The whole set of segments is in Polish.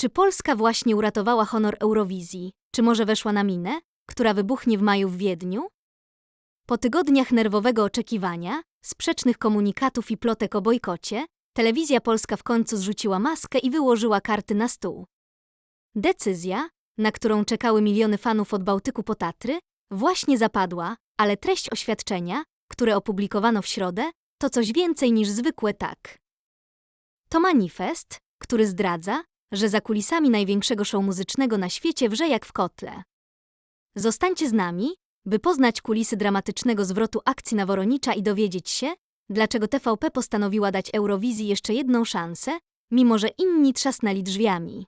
Czy Polska właśnie uratowała honor Eurowizji? Czy może weszła na minę, która wybuchnie w maju w Wiedniu? Po tygodniach nerwowego oczekiwania, sprzecznych komunikatów i plotek o bojkocie, telewizja polska w końcu zrzuciła maskę i wyłożyła karty na stół. Decyzja, na którą czekały miliony fanów od Bałtyku po Tatry, właśnie zapadła, ale treść oświadczenia, które opublikowano w środę, to coś więcej niż zwykłe tak. To manifest, który zdradza, że za kulisami największego show muzycznego na świecie wrze jak w kotle. Zostańcie z nami, by poznać kulisy dramatycznego zwrotu akcji na Woronicza i dowiedzieć się, dlaczego TVP postanowiła dać Eurowizji jeszcze jedną szansę, mimo że inni trzasnęli drzwiami.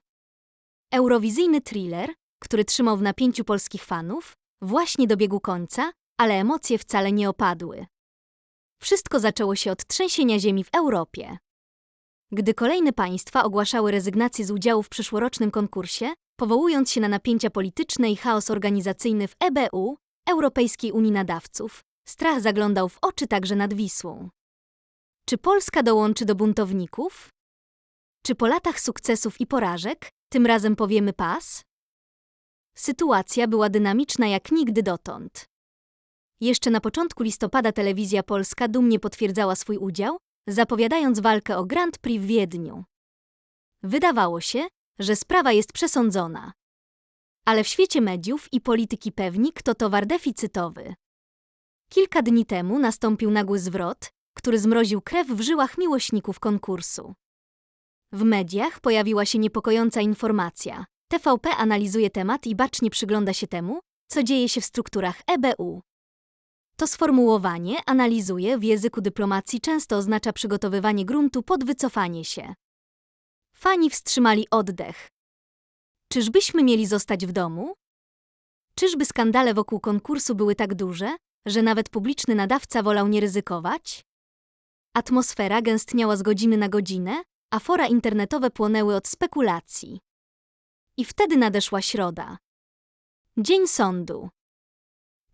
Eurowizyjny thriller, który trzymał w napięciu polskich fanów, właśnie dobiegł końca, ale emocje wcale nie opadły. Wszystko zaczęło się od trzęsienia ziemi w Europie. Gdy kolejne państwa ogłaszały rezygnację z udziału w przyszłorocznym konkursie, powołując się na napięcia polityczne i chaos organizacyjny w EBU, Europejskiej Unii Nadawców, strach zaglądał w oczy także nad Wisłą. Czy Polska dołączy do buntowników? Czy po latach sukcesów i porażek tym razem powiemy pas? Sytuacja była dynamiczna jak nigdy dotąd. Jeszcze na początku listopada telewizja polska dumnie potwierdzała swój udział, zapowiadając walkę o Grand Prix w Wiedniu. Wydawało się, że sprawa jest przesądzona. Ale w świecie mediów i polityki pewni, kto towar deficytowy. Kilka dni temu nastąpił nagły zwrot, który zmroził krew w żyłach miłośników konkursu. W mediach pojawiła się niepokojąca informacja. TVP analizuje temat i bacznie przygląda się temu, co dzieje się w strukturach EBU. To sformułowanie analizuje w języku dyplomacji często oznacza przygotowywanie gruntu pod wycofanie się. Fani wstrzymali oddech. Czyżbyśmy mieli zostać w domu? Czyżby skandale wokół konkursu były tak duże, że nawet publiczny nadawca wolał nie ryzykować? Atmosfera gęstniała z godziny na godzinę, a fora internetowe płonęły od spekulacji. I wtedy nadeszła środa. Dzień sądu.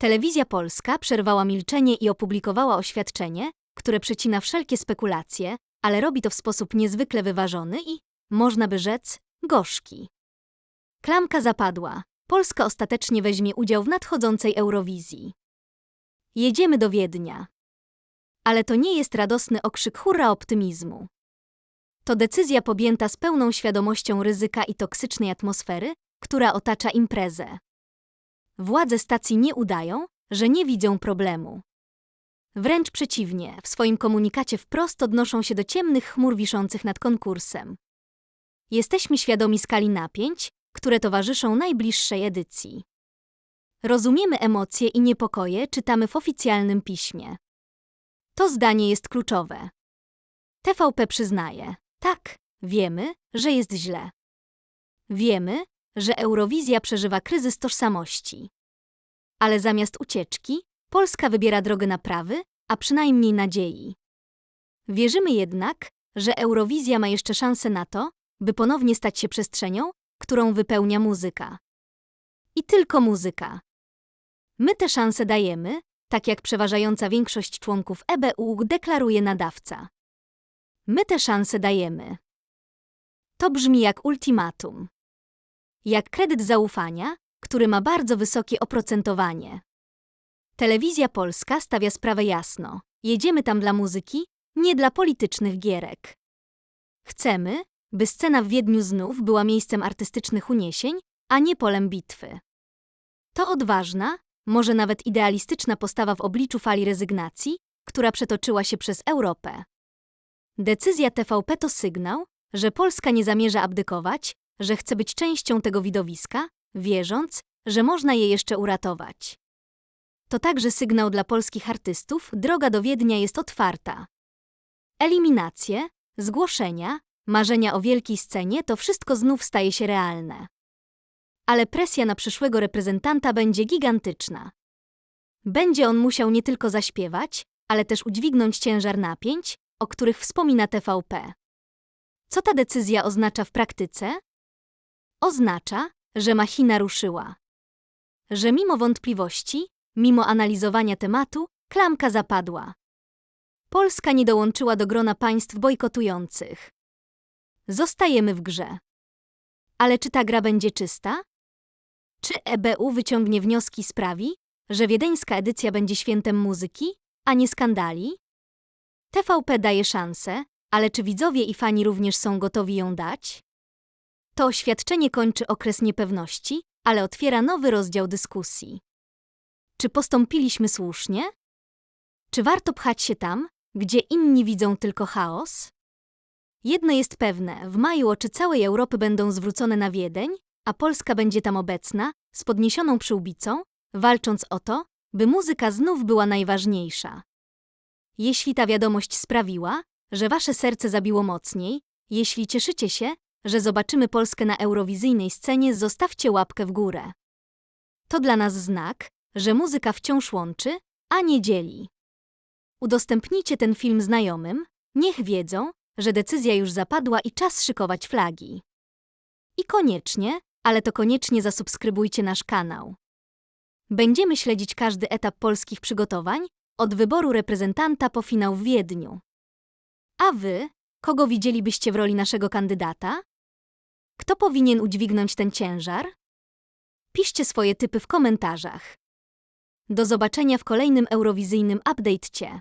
Telewizja Polska przerwała milczenie i opublikowała oświadczenie, które przecina wszelkie spekulacje, ale robi to w sposób niezwykle wyważony i, można by rzec, gorzki. Klamka zapadła. Polska ostatecznie weźmie udział w nadchodzącej Eurowizji. Jedziemy do Wiednia. Ale to nie jest radosny okrzyk hurra optymizmu. To decyzja podjęta z pełną świadomością ryzyka i toksycznej atmosfery, która otacza imprezę. Władze stacji nie udają, że nie widzą problemu. Wręcz przeciwnie, w swoim komunikacie wprost odnoszą się do ciemnych chmur wiszących nad konkursem. Jesteśmy świadomi skali napięć, które towarzyszą najbliższej edycji. Rozumiemy emocje i niepokoje, czytamy w oficjalnym piśmie. To zdanie jest kluczowe. TVP przyznaje, tak, wiemy, że jest źle. Wiemy, że Eurowizja przeżywa kryzys tożsamości. Ale zamiast ucieczki, Polska wybiera drogę naprawy, a przynajmniej nadziei. Wierzymy jednak, że Eurowizja ma jeszcze szansę na to, by ponownie stać się przestrzenią, którą wypełnia muzyka. I tylko muzyka. My te szanse dajemy, tak jak przeważająca większość członków EBU deklaruje nadawca. My te szanse dajemy. To brzmi jak ultimatum. Jak kredyt zaufania, który ma bardzo wysokie oprocentowanie. Telewizja Polska stawia sprawę jasno. Jedziemy tam dla muzyki, nie dla politycznych gierek. Chcemy, by scena w Wiedniu znów była miejscem artystycznych uniesień, a nie polem bitwy. To odważna, może nawet idealistyczna postawa w obliczu fali rezygnacji, która przetoczyła się przez Europę. Decyzja TVP to sygnał, że Polska nie zamierza abdykować, że chce być częścią tego widowiska, wierząc, że można je jeszcze uratować. To także sygnał dla polskich artystów, droga do Wiednia jest otwarta. Eliminacje, zgłoszenia, marzenia o wielkiej scenie to wszystko znów staje się realne. Ale presja na przyszłego reprezentanta będzie gigantyczna. Będzie on musiał nie tylko zaśpiewać, ale też udźwignąć ciężar napięć, o których wspomina TVP. Co ta decyzja oznacza w praktyce? Oznacza, że machina ruszyła. Że mimo wątpliwości, mimo analizowania tematu, klamka zapadła. Polska nie dołączyła do grona państw bojkotujących. Zostajemy w grze. Ale czy ta gra będzie czysta? Czy EBU wyciągnie wnioski sprawi, że wiedeńska edycja będzie świętem muzyki, a nie skandali? TVP daje szansę, ale czy widzowie i fani również są gotowi ją dać? To oświadczenie kończy okres niepewności, ale otwiera nowy rozdział dyskusji. Czy postąpiliśmy słusznie? Czy warto pchać się tam, gdzie inni widzą tylko chaos? Jedno jest pewne, w maju oczy całej Europy będą zwrócone na Wiedeń, a Polska będzie tam obecna, z podniesioną przyłbicą, walcząc o to, by muzyka znów była najważniejsza. Jeśli ta wiadomość sprawiła, że wasze serce zabiło mocniej, jeśli cieszycie się, że zobaczymy Polskę na eurowizyjnej scenie, zostawcie łapkę w górę. To dla nas znak, że muzyka wciąż łączy, a nie dzieli. Udostępnijcie ten film znajomym, niech wiedzą, że decyzja już zapadła i czas szykować flagi. I koniecznie, ale to koniecznie zasubskrybujcie nasz kanał. Będziemy śledzić każdy etap polskich przygotowań, od wyboru reprezentanta po finał w Wiedniu. A wy, kogo widzielibyście w roli naszego kandydata? Kto powinien udźwignąć ten ciężar? Piszcie swoje typy w komentarzach. Do zobaczenia w kolejnym eurowizyjnym update'cie.